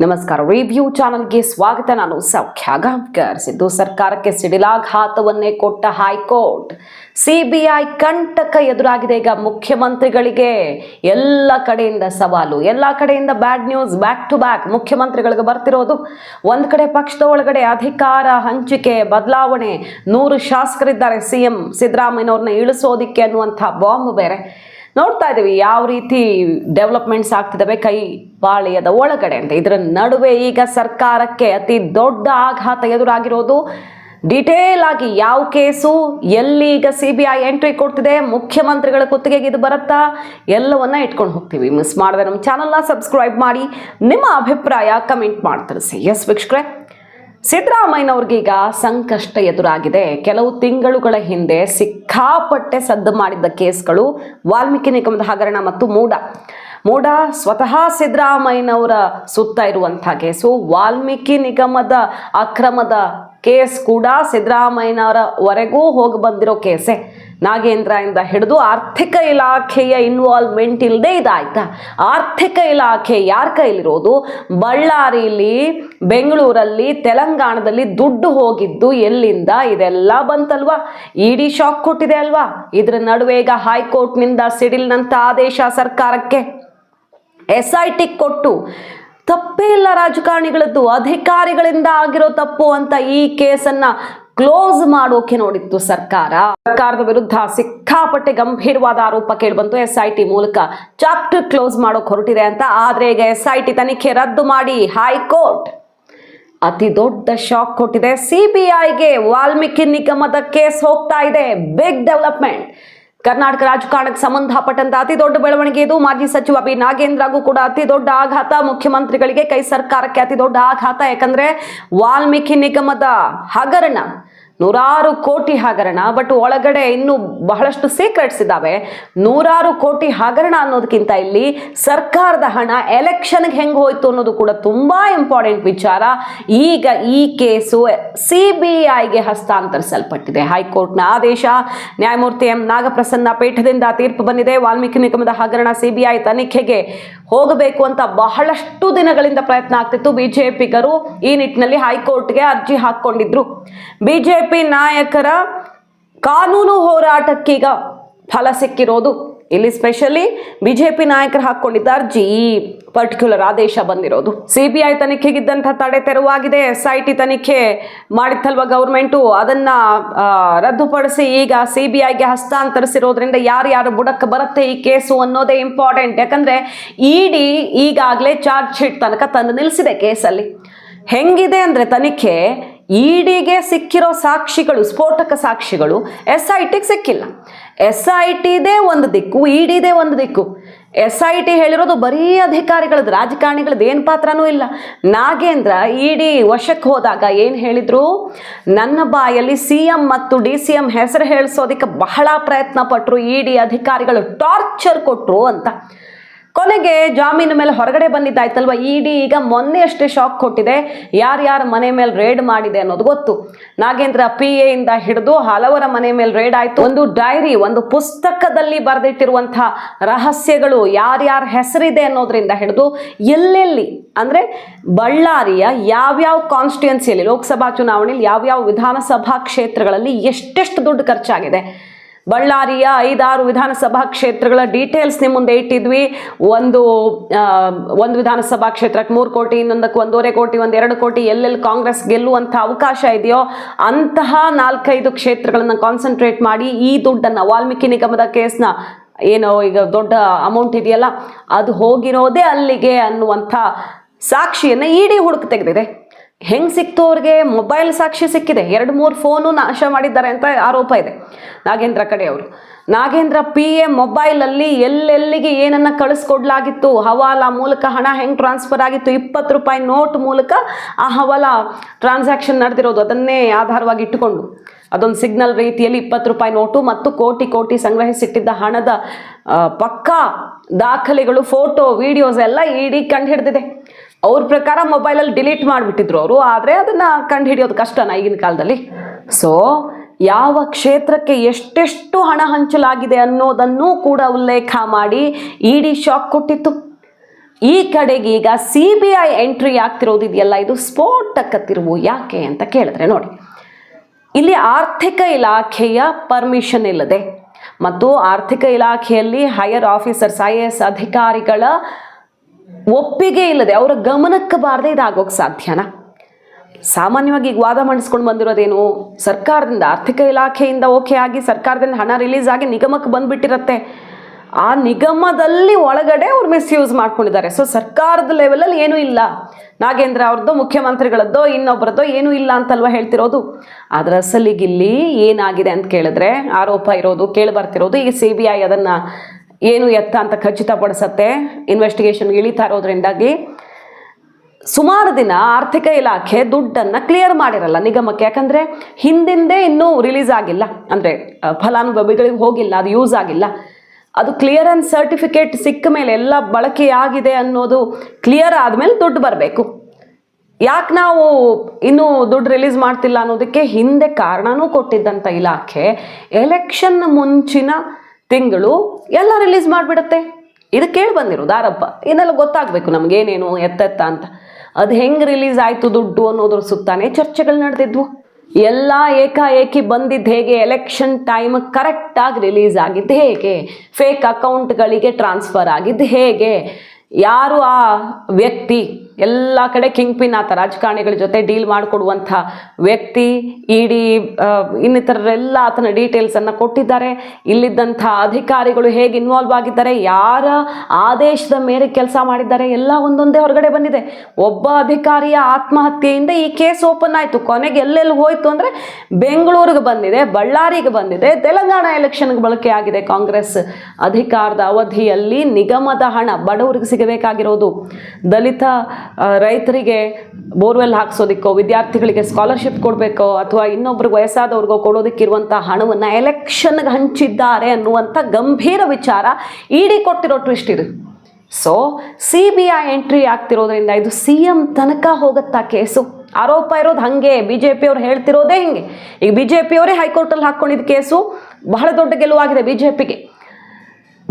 ನಮಸ್ಕಾರ. ರಿವ್ಯೂ ಚಾನಲ್ಗೆ ಸ್ವಾಗತ. ನಾನು ಸೌಖ್ಯ ಸಿದ್ದು ಸರ್ಕಾರಕ್ಕೆ ಸಿಡಿಲಾಘಾತವನ್ನೇ ಕೊಟ್ಟ ಹೈಕೋರ್ಟ್. ಸಿಬಿಐ ಕಂಟಕ ಎದುರಾಗಿದೆ ಈಗ ಮುಖ್ಯಮಂತ್ರಿಗಳಿಗೆ. ಎಲ್ಲ ಕಡೆಯಿಂದ ಸವಾಲು, ಎಲ್ಲ ಕಡೆಯಿಂದ bad news back to back ಮುಖ್ಯಮಂತ್ರಿಗಳಿಗೆ ಬರ್ತಿರೋದು ಒಂದ್ ಕಡೆ ಪಕ್ಷದ ಒಳಗಡೆ ಅಧಿಕಾರ ಹಂಚಿಕೆ, ಬದಲಾವಣೆ. ನೂರು ಶಾಸಕರಿದ್ದಾರೆ. ಸಿಎಂ ಸಿದ್ದರಾಮಯ್ಯವ್ರನ್ನ ಇಳಿಸೋದಿಕ್ಕೆ ಅನ್ನುವಂಥ ಬಾಂಬ್ ಬೇರೆ. ನೋಡ್ತಾ ಇದ್ದೀವಿ ಯಾವ ರೀತಿ ಡೆವಲಪ್ಮೆಂಟ್ಸ್ ಆಗ್ತಿದ್ದಾವೆ, ಕೈ ಬಾಳಿಯದ ಒಳಗಡೆ ಅಂತ. ಇದರ ನಡುವೆ ಈಗ ಸರ್ಕಾರಕ್ಕೆ ಅತಿ ದೊಡ್ಡ ಆಘಾತ ಎದುರಾಗಿರೋದು ಡಿಟೇಲ್ ಆಗಿ ಯಾವ ಕೇಸು ಎಲ್ಲಿ ಈಗ ಸಿ ಬಿ ಐ ಎಂಟ್ರಿ ಕೊಡ್ತಿದೆ, ಮುಖ್ಯಮಂತ್ರಿಗಳ ಕುತ್ತಿಗೆಗೆ ಇದು ಬರುತ್ತಾ, ಎಲ್ಲವನ್ನ ಇಟ್ಕೊಂಡು ಹೋಗ್ತೀವಿ. ಮಿಸ್ ಮಾಡಿದ್ರೆ ನಮ್ಮ ಚಾನಲ್ನ ಸಬ್ಸ್ಕ್ರೈಬ್ ಮಾಡಿ, ನಿಮ್ಮ ಅಭಿಪ್ರಾಯ ಕಮೆಂಟ್ ಮಾಡಿ ತಿಳಿಸಿ ಎಸ್ ವೀಕ್ಷಕರೇ ಸಿದ್ದರಾಮಯ್ಯನವ್ರಿಗೀಗ ಸಂಕಷ್ಟ ಎದುರಾಗಿದೆ. ಕೆಲವು ತಿಂಗಳುಗಳ ಹಿಂದೆ ಸಿಕ್ಕಾಪಟ್ಟೆ ಸದ್ದು ಮಾಡಿದ್ದ ಕೇಸ್ಗಳು ವಾಲ್ಮೀಕಿ ನಿಗಮದ ಹಗರಣ ಮತ್ತು ಮೂಡ. ಮೂಡ ಸ್ವತಃ ಸಿದ್ದರಾಮಯ್ಯನವರ ಸುತ್ತ ಇರುವಂಥ ಕೇಸು. ವಾಲ್ಮೀಕಿ ನಿಗಮದ ಅಕ್ರಮದ ಕೇಸ್ ಕೂಡ ಸಿದ್ದರಾಮಯ್ಯನವರವರೆಗೂ ಹೋಗಿ ಬಂದಿರೋ ಕೇಸೆ. ನಾಗೇಂದ್ರ ಇಂದ ಹಿಡಿದು ಆರ್ಥಿಕ ಇಲಾಖೆಯ ಇನ್ವಾಲ್ವ್ಮೆಂಟ್ ಇಲ್ಲದೆ ಇದಾಯ್ತಾ? ಆರ್ಥಿಕ ಇಲಾಖೆ ಯಾರ ಕೈಲಿರೋದು? ಬಳ್ಳಾರಿಲಿ, ಬೆಂಗಳೂರಲ್ಲಿ, ತೆಲಂಗಾಣದಲ್ಲಿ ದುಡ್ಡು ಹೋಗಿದ್ದು ಎಲ್ಲಿಂದ? ಇದೆಲ್ಲ ಬಂತಲ್ವಾ? ಇಡಿ ಶಾಕ್ ಕೊಟ್ಟಿದೆ ಅಲ್ವಾ? ಇದ್ರ ನಡುವೆ ಈಗ ಹೈಕೋರ್ಟ್ನಿಂದ ಸಿಡಿಲ್ನಂತ ಆದೇಶ ಸರ್ಕಾರಕ್ಕೆ. ಎಸ್ ಐ ಟಿ ಕೊಟ್ಟು. ತಪ್ಪೇ ಇಲ್ಲ ರಾಜಕಾರಣಿಗಳದ್ದು. ಅಧಿಕಾರಿಗಳಿಂದ ಆಗಿರೋ ತಪ್ಪು ಅಂತ ಈ ಕೇಸನ್ನ ಕ್ಲೋಸ್ ಮಾಡೋಕೆ ನೋಡಿತ್ತು ಸರ್ಕಾರ. ಸರ್ಕಾರದ ವಿರುದ್ಧ ಸಿಕ್ಕಾಪಟ್ಟೆ ಗಂಭೀರವಾದ ಆರೋಪ ಕೇಳಿಬಂತು. ಎಸ್ ಐ ಟಿ ಮೂಲಕ ಚಾಪ್ಟರ್ ಕ್ಲೋಸ್ ಮಾಡೋಕೆ ಹೊರಟಿದೆ ಅಂತ. ಆದ್ರೆ ಈಗ ಎಸ್ ಐ ಟಿ ತನಿಖೆ ರದ್ದು ಮಾಡಿ ಹೈಕೋರ್ಟ್. ಅತಿ ದೊಡ್ಡ ಶಾಕ್ ಕೊಟ್ಟಿದೆ. ಸಿಬಿಐಗೆ ವಾಲ್ಮೀಕಿ ನಿಗಮದ ಕೇಸ್ ಹೋಗ್ತಾ ಇದೆ. Big development. ಕರ್ನಾಟಕ ರಾಜಕಾರಣಕ್ಕೆ ಸಂಬಂಧಪಟ್ಟಂತ ಅತಿ ದೊಡ್ಡ ಬೆಳವಣಿಗೆ ಇದು. ಮಾಜಿ ಸಚಿವ ಬಿ. ನಾಗೇಂದ್ರಗೂ ಕೂಡ ಅತಿ ದೊಡ್ಡ ಆಘಾತ. ಮುಖ್ಯಮಂತ್ರಿಗಳಿಗೆ ಕೈ ಸರ್ಕಾರಕ್ಕೆ ಅತಿ ದೊಡ್ಡ ಆಘಾತ. ಯಾಕಂದ್ರೆ ವಾಲ್ಮೀಕಿ ನಿಗಮದ ಹಗರಣ ನೂರಾರು ಕೋಟಿ ಹಗರಣ ಬಟ್ ಒಳಗಡೆ ಇನ್ನು ಬಹಳಷ್ಟು ಸೀಕ್ರೆಟ್ಸ್ ಇದ್ದಾವೆ ನೂರಾರು ಕೋಟಿ ಹಗರಣ ಅನ್ನೋದಕ್ಕಿಂತ ಇಲ್ಲಿ ಸರ್ಕಾರದ ಹಣ ಎಲೆಕ್ಷನ್ಗೆ ಹೆಂಗೆ ಹೋಯ್ತು ಅನ್ನೋದು ಕೂಡ ತುಂಬಾ ಇಂಪಾರ್ಟೆಂಟ್ ವಿಚಾರ. ಈಗ ಈ ಕೇಸು ಸಿ ಬಿ ಐಗೆ ಹಸ್ತಾಂತರಿಸಲ್ಪಟ್ಟಿದೆ. ಹೈಕೋರ್ಟ್ನ ಆದೇಶ, ನ್ಯಾಯಮೂರ್ತಿ ಎಂ. ನಾಗಪ್ರಸನ್ನ ಪೀಠದಿಂದ ತೀರ್ಪು ಬಂದಿದೆ. ವಾಲ್ಮೀಕಿ ನಿಗಮದ ಹಗರಣ ಸಿಬಿಐ ತನಿಖೆಗೆ ಹೋಗಬೇಕು ಅಂತ ಬಹಳಷ್ಟು ದಿನಗಳಿಂದ ಪ್ರಯತ್ನ ಆಗ್ತಿತ್ತು. ಬಿಜೆಪಿಗರು ಈ ನಿಟ್ಟಿನಲ್ಲಿ ಹೈಕೋರ್ಟ್ಗೆ ಅರ್ಜಿ ಹಾಕೊಂಡಿದ್ರು ಬಿಜೆಪಿ ನಾಯಕರ ಕಾನೂನು ಹೋರಾಟಕ್ಕೀಗ ಫಲ ಸಿಕ್ಕಿರೋದು. ಇಲ್ಲಿ ಸ್ಪೆಷಲಿ ಬಿಜೆಪಿ ನಾಯಕರು ಹಾಕೊಂಡಿದ್ದ ಅರ್ಜಿ, ಈ ಪರ್ಟಿಕ್ಯುಲರ್ ಆದೇಶ ಬಂದಿರೋದು. ಸಿಬಿಐ ತನಿಖೆಗಿದ್ದಂಥ ತಡೆ ತೆರವಾಗಿದೆ. ಎಸ್ ಐ ಟಿ ತನಿಖೆ ಮಾಡಿತ್ತಲ್ವ ಗೌರ್ಮೆಂಟು? ಅದನ್ನ ರದ್ದುಪಡಿಸಿ ಈಗ ಸಿಬಿಐಗೆ ಹಸ್ತಾಂತರಿಸಿರೋದ್ರಿಂದ ಯಾರ್ಯಾರು ಬುಡಕ್ಕೆ ಬರುತ್ತೆ ಈ ಕೇಸು ಅನ್ನೋದೇ ಇಂಪಾರ್ಟೆಂಟ್ ಯಾಕಂದ್ರೆ ಇಡಿ ಈಗಾಗಲೇ ಚಾರ್ಜ್ ಶೀಟ್ ತನಕ ತಂದು ನಿಲ್ಲಿಸಿದೆ ಕೇಸಲ್ಲಿ. ಹೆಂಗಿದೆ ಅಂದ್ರೆ ತನಿಖೆ ಇಡಿಗೆ ಸಿಕ್ಕಿರೋ ಸಾಕ್ಷಿಗಳು, ಸ್ಫೋಟಕ ಸಾಕ್ಷಿಗಳು ಎಸ್ ಐ ಟಿಗೆ ಸಿಕ್ಕಿಲ್ಲ. ಎಸ್ ಐ ಟಿದೇ ಒಂದು ದಿಕ್ಕು ಇಡಿದೇ ಒಂದು ದಿಕ್ಕು. ಎಸ್ ಐ ಟಿ ಹೇಳಿರೋದು ಬರೀ ಅಧಿಕಾರಿಗಳದ್ದು, ರಾಜಕಾರಣಿಗಳದ್ದು, ಏನು ಪಾತ್ರನೂ ಇಲ್ಲ. ನಾಗೇಂದ್ರ ಇಡಿ ವಶಕ್ಕೆ ಹೋದಾಗ ಏನು ಹೇಳಿದರು? ನನ್ನ ಬಾಯಲ್ಲಿ ಸಿ ಎಂ ಮತ್ತು ಡಿ ಸಿ ಎಂ ಹೆಸರು ಹೇಳಿಸೋದಕ್ಕೆ ಬಹಳ ಪ್ರಯತ್ನ ಪಟ್ಟರು ಇಡಿ ಅಧಿಕಾರಿಗಳು ಟಾರ್ಚರ್ ಕೊಟ್ಟರು ಅಂತ. ಕೊನೆಗೆ ಜಾಮೀನು ಮೇಲೆ ಹೊರಗಡೆ ಬಂದಿದ್ದಾಯ್ತಲ್ವ ಡಿ ಈಗ ಮೊನ್ನೆ ಅಷ್ಟೇ ಶಾಕ್ ಕೊಟ್ಟಿದೆ ಯಾರ್ಯಾರ ಮನೆ ಮೇಲೆ ರೇಡ್ ಮಾಡಿದೆ ಅನ್ನೋದು ಗೊತ್ತು. ನಾಗೇಂದ್ರ ಪಿ ಎ ಇಂದ ಹಿಡಿದು ಹಲವರ ಮನೆ ಮೇಲೆ ರೇಡ್ ಆಯ್ತು. ಒಂದು ಡೈರಿ ಒಂದು ಪುಸ್ತಕದಲ್ಲಿ ಬರೆದಿಟ್ಟಿರುವಂತಹ ರಹಸ್ಯಗಳು ಯಾರ್ಯಾರ ಹೆಸರಿದೆ ಅನ್ನೋದ್ರಿಂದ ಹಿಡಿದು ಎಲ್ಲೆಲ್ಲಿ, ಅಂದ್ರೆ ಬಳ್ಳಾರಿಯ ಯಾವ್ಯಾವ ಕಾನ್ಸ್ಟಿಟ್ಯೂನ್ಸಿಯಲ್ಲಿ ಲೋಕಸಭಾ ಚುನಾವಣೆಯಲ್ಲಿ ಯಾವ್ಯಾವ ವಿಧಾನಸಭಾ ಕ್ಷೇತ್ರಗಳಲ್ಲಿ ಎಷ್ಟೆಷ್ಟು ದುಡ್ಡು ಖರ್ಚಾಗಿದೆ. ಬಳ್ಳಾರಿಯ ಐದಾರು ವಿಧಾನಸಭಾ ಕ್ಷೇತ್ರಗಳ ಡೀಟೇಲ್ಸ್ ನಿಮ್ಮ ಮುಂದೆ ಇಟ್ಟಿದ್ವಿ. ಒಂದು ಒಂದು ವಿಧಾನಸಭಾ ಕ್ಷೇತ್ರಕ್ಕೆ ಮೂರು ಕೋಟಿ, ಇನ್ನೊಂದಕ್ಕೆ ಒಂದೂವರೆ ಕೋಟಿ ಒಂದು ಎರಡು ಕೋಟಿ, ಎಲ್ಲೆಲ್ಲಿ ಕಾಂಗ್ರೆಸ್ ಗೆಲ್ಲುವಂಥ ಅವಕಾಶ ಇದೆಯೋ ಅಂತಹ ನಾಲ್ಕೈದು ಕ್ಷೇತ್ರಗಳನ್ನು ಕಾನ್ಸಂಟ್ರೇಟ್ ಮಾಡಿ ಈ ದುಡ್ಡನ್ನು, ವಾಲ್ಮೀಕಿ ನಿಗಮದ ಕೇಸ್ನ ಏನು ಈಗ ದೊಡ್ಡ ಅಮೌಂಟ್ ಇದೆಯಲ್ಲ, ಅದು ಹೋಗಿರೋದೇ ಅಲ್ಲಿಗೆ ಅನ್ನುವಂಥ ಸಾಕ್ಷಿಯನ್ನು ಇಡೀ ಹುಡುಕು ತೆಗೆದಿದೆ. ಹೆಂಗ್ ಸಿಕ್ತು ಅವ್ರಿಗೆ ಮೊಬೈಲ್ ಸಾಕ್ಷಿ ಸಿಕ್ಕಿದೆ? ಎರಡು ಮೂರು ಫೋನು ನಾಶ ಮಾಡಿದ್ದಾರೆ ಅಂತ ಆರೋಪ ಇದೆ. ನಾಗೇಂದ್ರ ಕಡೆಯವರು ನಾಗೇಂದ್ರ ಪಿ ಎ ಮೊಬೈಲಲ್ಲಿ ಎಲ್ಲೆಲ್ಲಿಗೆ ಏನನ್ನ ಕಳಿಸ್ಕೊಡ್ಲಾಗಿತ್ತು? ಹವಾಲಾ ಮೂಲಕ ಹಣ ಹೆಂಗ್ ಟ್ರಾನ್ಸ್ಫರ್ ಆಗಿತ್ತು? ಇಪ್ಪತ್ತು ರೂಪಾಯಿ ನೋಟ್ ಮೂಲಕ ಆ ಹವಾಲಾ ಟ್ರಾನ್ಸಾಕ್ಷನ್ ನಡೆದಿರೋದು. ಅದನ್ನೇ ಆಧಾರವಾಗಿ ಇಟ್ಟುಕೊಂಡು. ಅದೊಂದು ಸಿಗ್ನಲ್ ರೀತಿಯಲ್ಲಿ ಇಪ್ಪತ್ತು ರೂಪಾಯಿ ನೋಟು ಮತ್ತು ಕೋಟಿ ಕೋಟಿ ಸಂಗ್ರಹಿಸಿಟ್ಟಿದ್ದ ಹಣದ ಪಕ್ಕಾ ದಾಖಲೆಗಳು ಫೋಟೋ ವಿಡಿಯೋಸ್ ಎಲ್ಲ ಇಡೀ ಕಂಡು ಹಿಡಿದಿದೆ. ಅವ್ರ ಪ್ರಕಾರ ಮೊಬೈಲಲ್ಲಿ ಡಿಲೀಟ್ ಮಾಡಿಬಿಟ್ಟಿದ್ರು ಅವರು, ಆದರೆ ಅದನ್ನ ಕಂಡು ಹಿಡಿಯೋದು ಕಷ್ಟನ ಈಗಿನ ಕಾಲದಲ್ಲಿ. ಸೊ ಯಾವ ಕ್ಷೇತ್ರಕ್ಕೆ ಎಷ್ಟೆಷ್ಟು ಹಣ ಹಂಚಲಾಗಿದೆ ಅನ್ನೋದನ್ನು ಕೂಡ ಉಲ್ಲೇಖ ಮಾಡಿ ಇಡಿ ಶಾಕ್ ಕೊಟ್ಟಿತ್ತು. ಈ ಕಡೆಗೆ ಈಗ ಸಿ ಬಿ ಐ ಎಂಟ್ರಿ ಆಗ್ತಿರೋದು ಇದೆಯಲ್ಲ, ಇದು ಸ್ಫೋಟಕ ಯಾಕೆ ಅಂತ ಕೇಳಿದ್ರೆ ನೋಡಿ. ಇಲ್ಲಿ ಆರ್ಥಿಕ ಇಲಾಖೆಯ ಪರ್ಮಿಷನ್ ಇಲ್ಲದೆ, ಮತ್ತು ಆರ್ಥಿಕ ಇಲಾಖೆಯಲ್ಲಿ higher officers I A S ಅಧಿಕಾರಿಗಳ ಒಪ್ಪಿಗೆ ಇಲ್ಲದೆ ಅವರ ಗಮನಕ್ಕೆ ಬಾರದೆ ಇದಾಗೋಕೆ ಸಾಧ್ಯನಾ? ಸಾಮಾನ್ಯವಾಗಿ ಈಗ ವಾದ ಮಾಡಿಸ್ಕೊಂಡು ಬಂದಿರೋದೇನು ಸರ್ಕಾರದಿಂದ, ಆರ್ಥಿಕ ಇಲಾಖೆಯಿಂದ ಓಕೆ ಆಗಿ ಸರ್ಕಾರದಿಂದ ಹಣ ರಿಲೀಸ್ ಆಗಿ ನಿಗಮಕ್ಕೆ ಬಂದ್ಬಿಟ್ಟಿರತ್ತೆ. ಆ ನಿಗಮದಲ್ಲಿ ಒಳಗಡೆ ಅವ್ರು ಮಿಸ್ಯೂಸ್ ಮಾಡ್ಕೊಂಡಿದ್ದಾರೆ. ಸೊ ಸರ್ಕಾರದ ಲೆವೆಲಲ್ಲಿ ಏನೂ ಇಲ್ಲ. ನಾಗೇಂದ್ರ ಅವ್ರದ್ದು, ಮುಖ್ಯಮಂತ್ರಿಗಳದ್ದೋ ಇನ್ನೊಬ್ಬರದ್ದೋ ಏನೂ ಇಲ್ಲ ಅಂತಲ್ವ ಹೇಳ್ತಿರೋದು? ಆದರೆ ಅಸಲಿಗಿಲ್ಲಿ ಏನಾಗಿದೆ ಅಂತ ಕೇಳಿದ್ರೆ, ಆರೋಪ ಇರೋದು ಕೇಳಿ ಬರ್ತಿರೋದು ಈಗ ಸಿ ಬಿ ಐ ಅದನ್ನು ಏನು ಎತ್ತ ಅಂತ ಖಚಿತಪಡಿಸತ್ತೆ? ಇನ್ವೆಸ್ಟಿಗೇಷನ್ಗೆ ಇಳಿತಾ ಇರೋದ್ರಿಂದಾಗಿ ಸುಮಾರು ದಿನ ಆರ್ಥಿಕ ಇಲಾಖೆ ದುಡ್ಡನ್ನು ಕ್ಲಿಯರ್ ಮಾಡಿರಲ್ಲ ನಿಗಮಕ್ಕೆ. ಯಾಕಂದರೆ ಹಿಂದಿಂದೆ ಇನ್ನೂ ರಿಲೀಸ್ ಆಗಿಲ್ಲ. ಅಂದರೆ ಫಲಾನುಭವಿಗಳಿಗೆ ಹೋಗಿಲ್ಲ, ಅದು ಯೂಸ್ ಆಗಿಲ್ಲ. ಅದು ಕ್ಲಿಯರೆನ್ಸ್ ಸರ್ಟಿಫಿಕೇಟ್ ಸಿಕ್ಕ ಮೇಲೆ ಎಲ್ಲ ಬಳಕೆಯಾಗಿದೆ ಅನ್ನೋದು ಕ್ಲಿಯರ್ ಆದಮೇಲೆ ದುಡ್ಡು ಬರಬೇಕು. ಯಾಕೆ ನಾವು ಇನ್ನೂ ದುಡ್ಡು ರಿಲೀಸ್ ಮಾಡ್ತಿಲ್ಲ ಅನ್ನೋದಕ್ಕೆ ಹಿಂದೆ ಕಾರಣನೂ ಕೊಟ್ಟಿದ್ದಂಥ ಇಲಾಖೆ ಎಲೆಕ್ಷನ್ ಮುಂಚಿನ ತಿಂಗಳು ಎಲ್ಲ ರಿಲೀಸ್ ಮಾಡಿಬಿಡತ್ತೆ. ಇದು ಕೇಳಿ ಬಂದಿರೋದು ದಾರಪ್ಪ ಇದೆಲ್ಲ ಗೊತ್ತಾಗಬೇಕು ನಮಗೇನೇನು ಎತ್ತೆತ್ತ ಅಂತ. ಅದು ಹೆಂಗೆ ರಿಲೀಸ್ ಆಯಿತು ದುಡ್ಡು ಅನ್ನೋದ್ರ ಸುತ್ತಾನೆ ಚರ್ಚೆಗಳು ನಡೆದಿದ್ವು. ಎಲ್ಲ ಏಕಾಏಕಿ ಬಂದಿದ್ದು ಹೇಗೆ ಎಲೆಕ್ಷನ್ ಟೈಮ್ ಕರೆಕ್ಟಾಗಿ ರಿಲೀಸ್ ಆಗಿದ್ದು ಹೇಗೆ ಫೇಕ್ ಅಕೌಂಟ್ಗಳಿಗೆ ಟ್ರಾನ್ಸ್ಫರ್ ಆಗಿದ್ದು ಹೇಗೆ, ಯಾರು ಆ ವ್ಯಕ್ತಿ ಎಲ್ಲ ಕಡೆ ಕಿಂಗ್ ಪಿನ್ ಆತ ರಾಜಕಾರಣಿಗಳ ಜೊತೆ ಡೀಲ್ ಮಾಡಿಕೊಡುವಂಥ ವ್ಯಕ್ತಿ, ಇಡಿ ಇನ್ನಿತರರೆಲ್ಲ ಆತನ ಡೀಟೇಲ್ಸನ್ನು ಕೊಟ್ಟಿದ್ದಾರೆ. ಇಲ್ಲಿದ್ದಂಥ ಅಧಿಕಾರಿಗಳು ಹೇಗೆ ಇನ್ವಾಲ್ವ್ ಆಗಿದ್ದಾರೆ, ಯಾರ ಆದೇಶದ ಮೇಲೆ ಕೆಲಸ ಮಾಡಿದ್ದಾರೆ, ಎಲ್ಲ ಒಂದೊಂದೇ ಹೊರಗಡೆ ಬಂದಿದೆ. ಒಬ್ಬ ಅಧಿಕಾರಿಯ ಆತ್ಮಹತ್ಯೆಯಿಂದ ಈ ಕೇಸ್ ಓಪನ್ ಆಯಿತು. ಕೊನೆಗೆ ಎಲ್ಲೆಲ್ಲಿ ಹೋಯ್ತು ಅಂದರೆ ಬೆಂಗಳೂರಿಗೆ ಬಂದಿದೆ, ಬಳ್ಳಾರಿಗೆ ಬಂದಿದೆ, ತೆಲಂಗಾಣ ಎಲೆಕ್ಷನ್ಗೆ ಬಳಕೆ ಆಗಿದೆ ಕಾಂಗ್ರೆಸ್ ಅಧಿಕಾರದ ಅವಧಿಯಲ್ಲಿ ನಿಗಮದ ಹಣ ಬಡವರಿಗೆ ಸಿಗಬೇಕಾಗಿರೋದು. ದಲಿತ ರೈತರಿಗೆ ಬೋರ್ವೆಲ್ ಹಾಕ್ಸೋದಕ್ಕೋ, ವಿದ್ಯಾರ್ಥಿಗಳಿಗೆ ಸ್ಕಾಲರ್ಶಿಪ್ ಕೊಡಬೇಕೋ, ಅಥವಾ ಇನ್ನೊಬ್ರಿಗೆ ವಯಸ್ಸಾದವ್ರಿಗೋ ಕೊಡೋದಕ್ಕಿರುವಂಥ ಹಣವನ್ನು ಎಲೆಕ್ಷನ್ಗೆ ಹಂಚಿದ್ದಾರೆ ಅನ್ನುವಂಥ ಗಂಭೀರ ವಿಚಾರ ಇಡಿ ಕೊಟ್ಟಿರೋ ಟ್ವಿಸ್ಟ್ ಇದು. So C B I entry ಆಗ್ತಿರೋದ್ರಿಂದ ಇದು ಸಿ ಎಂ ತನಕ ಹೋಗುತ್ತಾ ಕೇಸು. ಆರೋಪ ಇರೋದು ಹಾಗೆ ಬಿ ಜೆ ಪಿಯವ್ರು ಹೇಳ್ತಿರೋದೇ ಹಿಂಗೆ. ಈಗ ಬಿ ಜೆ ಪಿಯವರೇ ಹೈಕೋರ್ಟಲ್ಲಿ ಹಾಕ್ಕೊಂಡಿದ್ದ ಕೇಸು. ಬಹಳ ದೊಡ್ಡ ಗೆಲುವಾಗಿದೆ ಬಿ ಜೆ ಪಿಗೆ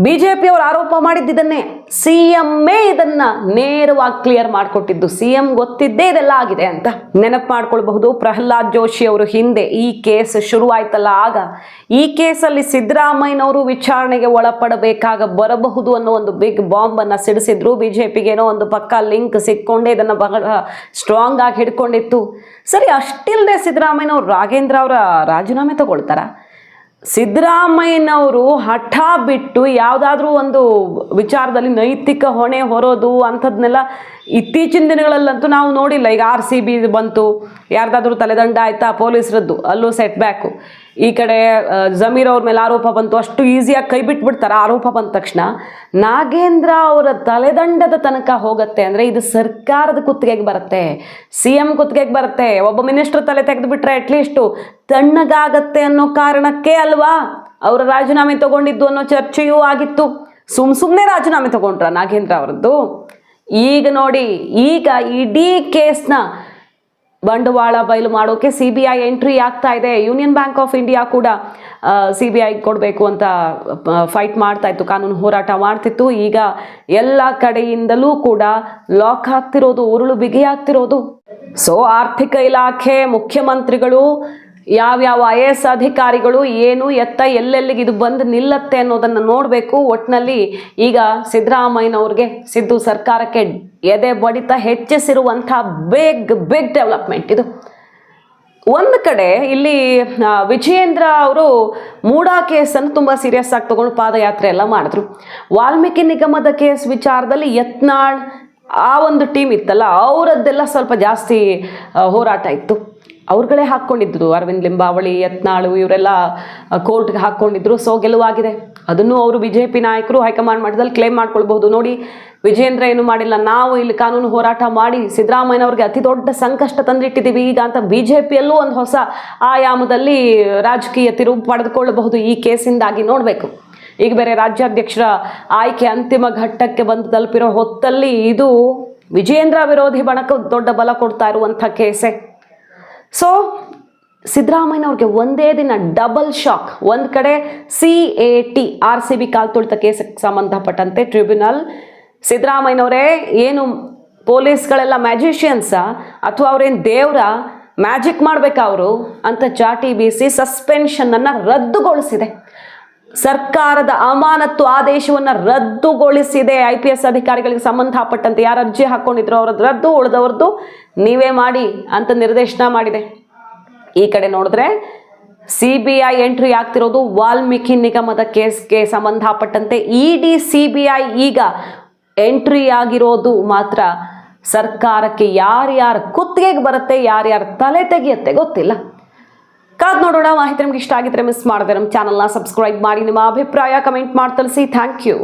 ಬಿ ಜೆ ಪಿಯವರು ಆರೋಪ ಮಾಡಿದ್ದನ್ನೇ ಸಿ ಎಮ್ಮೇ ಇದನ್ನ ನೇರವಾಗಿ ಕ್ಲಿಯರ್ ಮಾಡಿಕೊಟ್ಟಿದ್ದು. ಸಿ ಎಂ ಗೊತ್ತಿದ್ದೇ ಇದೆಲ್ಲ ಆಗಿದೆ ಅಂತ ನೆನಪು ಮಾಡ್ಕೊಳ್ಬಹುದು. ಪ್ರಹ್ಲಾದ್ ಜೋಶಿ ಅವರು ಹಿಂದೆ ಈ ಕೇಸ್ ಶುರುವಾಯ್ತಲ್ಲ, ಆಗ ಈ ಕೇಸಲ್ಲಿ ಸಿದ್ದರಾಮಯ್ಯನವರು ವಿಚಾರಣೆಗೆ ಒಳಪಡಬೇಕಾಗ ಬರಬಹುದು ಅನ್ನೋ ಒಂದು ಬಿಗ್ ಬಾಂಬ್ ಅನ್ನ ಸಿಡಿಸಿದ್ರು. ಬಿ ಜೆ ಪಿಗೇನೋ ಒಂದು ಪಕ್ಕ ಲಿಂಕ್ ಸಿಕ್ಕೊಂಡೇ ಇದನ್ನ ಬಹಳ ಸ್ಟ್ರಾಂಗ್ ಆಗಿ ಹಿಡ್ಕೊಂಡಿತ್ತು. ಸರಿ ಅಷ್ಟಿಲ್ಲದೆ ಸಿದ್ದರಾಮಯ್ಯನವರು ರಾಘೇಂದ್ರ ಅವರ ರಾಜೀನಾಮೆ ತಗೊಳ್ತಾರ? ಸಿದ್ದರಾಮಯ್ಯನವರು ಹಠ ಬಿಟ್ಟು ಯಾವುದಾದ್ರೂ ಒಂದು ವಿಚಾರದಲ್ಲಿ ನೈತಿಕ ಹೊಣೆ ಹೊರೋದು ಅಂಥದ್ನೆಲ್ಲ ಇತ್ತೀಚಿನ ದಿನಗಳಲ್ಲಂತೂ ನಾವು ನೋಡಿಲ್ಲ. ಈಗ ಆರ್ ಸಿ ಬಿ ಬಂತು, ಯಾರ್ದಾದ್ರೂ ತಲೆದಂಡ ಆಯ್ತಾ? ಪೊಲೀಸರದ್ದು, ಅಲ್ಲೂ ಸೆಟ್ ಬ್ಯಾಕು ಈ ಕಡೆ ಜಮೀರ್ ಅವ್ರ ಮೇಲೆ ಆರೋಪ ಬಂತು. ಅಷ್ಟು ಈಸಿಯಾಗಿ ಕೈ ಬಿಟ್ಬಿಡ್ತಾರೆ ಆರೋಪ ಬಂದ ತಕ್ಷಣ. ನಾಗೇಂದ್ರ ಅವರ ತಲೆದಂಡದ ತನಕ ಹೋಗುತ್ತೆ ಅಂದರೆ ಇದು ಸರ್ಕಾರದ ಕುತ್ತಿಗೆಗೆ ಬರುತ್ತೆ. ಸಿ ಎಂ ಕುತ್ತಿಗೆಗೆ ಬರುತ್ತೆ. ಒಬ್ಬ ಮಿನಿಸ್ಟರ್ ತಲೆ ತೆಗೆದುಬಿಟ್ರೆ ಅಟ್ಲೀಸ್ಟು ತಣ್ಣಗಾಗತ್ತೆ ಅನ್ನೋ ಕಾರಣಕ್ಕೆ ಅಲ್ವಾ? ಅವರ ರಾಜೀನಾಮೆ ತಗೊಂಡಿದ್ದು ಅನ್ನೋ ಚರ್ಚೆಯೂ ಆಗಿತ್ತು. ಸುಮ್ ಸುಮ್ಮನೆ ರಾಜೀನಾಮೆ ತಗೊಂಡ್ರ ನಾಗೇಂದ್ರ ಅವರದ್ದು? ಈಗ ನೋಡಿ, ಈಗ ಇಡೀ ಕೇಸ್ನ ಬಂಡವಾಳ ಬಯಲು ಮಾಡೋಕೆ ಸಿ ಬಿ ಐ ಎಂಟ್ರಿ ಆಗ್ತಾ ಇದೆ. ಯೂನಿಯನ್ ಬ್ಯಾಂಕ್ ಆಫ್ ಇಂಡಿಯಾ ಕೂಡ ಸಿ ಬಿ ಐ ಕೊಡಬೇಕು ಅಂತ ಫೈಟ್ ಮಾಡ್ತಾ ಇತ್ತು. ಕಾನೂನು ಹೋರಾಟ ಮಾಡ್ತಿತ್ತು. ಈಗ ಎಲ್ಲ ಕಡೆಯಿಂದಲೂ ಕೂಡ ಲಾಕ್ ಆಗ್ತಿರೋದು, ಉರುಳು ಬಿಗಿಯಾಗ್ತಿರೋದು ಸೊ ಆರ್ಥಿಕ ಇಲಾಖೆ, ಮುಖ್ಯಮಂತ್ರಿಗಳು ಯಾವ್ಯಾವ ಐ ಎಸ್ ಅಧಿಕಾರಿಗಳು ಏನು ಎತ್ತ ಎಲ್ಲೆಲ್ಲಿಗೆ ಇದು ಬಂದು ನಿಲ್ಲತ್ತೆ ಅನ್ನೋದನ್ನು ನೋಡಬೇಕು. ಒಟ್ಟಿನಲ್ಲಿ ಈಗ ಸಿದ್ದರಾಮಯ್ಯನವ್ರಿಗೆ ಸಿದ್ದು ಸರ್ಕಾರಕ್ಕೆ ಎದೆ ಬಡಿತ ಹೆಚ್ಚಿಸಿರುವಂಥ ಬಿಗ್ ಬಿಗ್ ಡೆವಲಪ್ಮೆಂಟ್ ಇದು. ಒಂದು ಕಡೆ ಇಲ್ಲಿ ವಿಜಯೇಂದ್ರ ಅವರು ಮೂಡಾ ಕೇಸನ್ನು ತುಂಬ ಸೀರಿಯಸ್ ಆಗಿ ತೊಗೊಂಡು ಪಾದಯಾತ್ರೆ ಎಲ್ಲ ಮಾಡಿದ್ರು. ವಾಲ್ಮೀಕಿ ನಿಗಮದ ಕೇಸ್ ವಿಚಾರದಲ್ಲಿ ಯತ್ನಾಳ್ ಆ ಒಂದು ಟೀಮ್ ಇತ್ತಲ್ಲ, ಅವರದ್ದೆಲ್ಲ ಸ್ವಲ್ಪ ಜಾಸ್ತಿ ಹೋರಾಟ ಇತ್ತು. ಅವ್ರುಗಳೇ ಹಾಕ್ಕೊಂಡಿದ್ರು ಅರವಿಂದ್ ಲಿಂಬಾವಳಿ, ಯತ್ನಾಳು, ಇವರೆಲ್ಲ ಕೋರ್ಟ್ಗೆ ಹಾಕ್ಕೊಂಡಿದ್ರು, ಸೊ ಗೆಲುವಾಗಿದೆ. ಅದನ್ನು ಅವರು ಬಿ ಜೆ ಪಿ ನಾಯಕರು ಹೈಕಮಾಂಡ್ ಮಟ್ಟದಲ್ಲಿ ಕ್ಲೇಮ್ ಮಾಡ್ಕೊಳ್ಬಹುದು. ನೋಡಿ ವಿಜೇಂದ್ರ ಏನು ಮಾಡಿಲ್ಲ, ನಾವು ಇಲ್ಲಿ ಕಾನೂನು ಹೋರಾಟ ಮಾಡಿ ಸಿದ್ದರಾಮಯ್ಯನವ್ರಿಗೆ ಅತಿ ದೊಡ್ಡ ಸಂಕಷ್ಟ ತಂದಿಟ್ಟಿದ್ದೀವಿ. ಈಗ ಅಂತ ಬಿ ಜೆ ಪಿಯಲ್ಲೂ ಒಂದು ಹೊಸ ಆಯಾಮದಲ್ಲಿ ರಾಜಕೀಯ ತಿರುವು ಪಡೆದುಕೊಳ್ಳಬಹುದು ಈ ಕೇಸಿಂದಾಗಿ ನೋಡಬೇಕು. ಈಗ ಬೇರೆ ರಾಜ್ಯಾಧ್ಯಕ್ಷರ ಆಯ್ಕೆ ಅಂತಿಮ ಘಟ್ಟಕ್ಕೆ ಬಂದು ತಲುಪಿರೋ ಹೊತ್ತಲ್ಲಿ ಇದು ವಿಜೇಂದ್ರ ವಿರೋಧಿ ಬಣಕ್ಕೆ ದೊಡ್ಡ ಬಲ ಕೊಡ್ತಾ ಇರುವಂಥ ಕೇಸೆ. ಸೊ ಸಿದ್ದರಾಮಯ್ಯನವ್ರಿಗೆ ಒಂದೇ ದಿನ ಡಬಲ್ ಶಾಕ್ ಒಂದು ಕಡೆ C A T R C B ಕಾಲ್ ತುಳಿತ ಕೇಸಿಗೆ ಸಂಬಂಧಪಟ್ಟಂತೆ ಟ್ರಿಬ್ಯುನಲ್ ಸಿದ್ದರಾಮಯ್ಯನವರೇ, ಏನು ಪೊಲೀಸ್ಗಳೆಲ್ಲ ಮ್ಯಾಜಿಷಿಯನ್ಸಾ ಅಥವಾ ಅವ್ರೇನು ದೇವ್ರ? ಮ್ಯಾಜಿಕ್ ಮಾಡಬೇಕಾ ಅವರು? ಅಂತ ಚಾಟಿ ಬೀಸಿ ಸಸ್ಪೆನ್ಷನನ್ನು ರದ್ದುಗೊಳಿಸಿದೆ. ಸರ್ಕಾರದ ಅಮಾನತ್ತು ಆದೇಶವನ್ನು ರದ್ದುಗೊಳಿಸಿದೆ. ಐ ಪಿ ಎಸ್ ಅಧಿಕಾರಿಗಳಿಗೆ ಸಂಬಂಧಪಟ್ಟಂತೆ ಯಾರು ಅರ್ಜಿ ಹಾಕ್ಕೊಂಡಿದ್ರು ಅವ್ರದ್ದು ರದ್ದು ಉಳಿದವ್ರದ್ದು ನೀವೇ ಮಾಡಿ ಅಂತ ನಿರ್ದೇಶನ ಮಾಡಿದೆ. ಈ ಕಡೆ ನೋಡಿದ್ರೆ ಸಿ ಬಿ ಐ ಎಂಟ್ರಿ ಆಗ್ತಿರೋದು ವಾಲ್ಮೀಕಿ ನಿಗಮದ ಕೇಸ್ಗೆ ಸಂಬಂಧಪಟ್ಟಂತೆ. ಇಡಿ ಸಿ ಬಿ ಐ ಈಗ ಎಂಟ್ರಿ ಆಗಿರೋದು ಮಾತ್ರ ಸರ್ಕಾರಕ್ಕೆ ಯಾರ್ಯಾರ ಕುತ್ತಿಗೆಗೆ ಬರುತ್ತೆ, ಯಾರ್ಯಾರ ತಲೆ ತೆಗೆಯುತ್ತೆ ಗೊತ್ತಿಲ್ಲ. ಕಾದ್ ನೋಡೋಣ, ಮಾಹಿತಿ ನಿಮ್ಗೆ ಇಷ್ಟ ಆಗಿದ್ರೆ ಮಿಸ್ ಮಾಡಿದೆ ನಮ್ಮ ಚಾನಲ್ನ ಸಬ್ಸ್ಕ್ರೈಬ್ ಮಾಡಿ, ನಿಮ್ಮ ಅಭಿಪ್ರಾಯ ಕಮೆಂಟ್ ಮಾಡಿ ತಿಳಿಸಿ. Thank you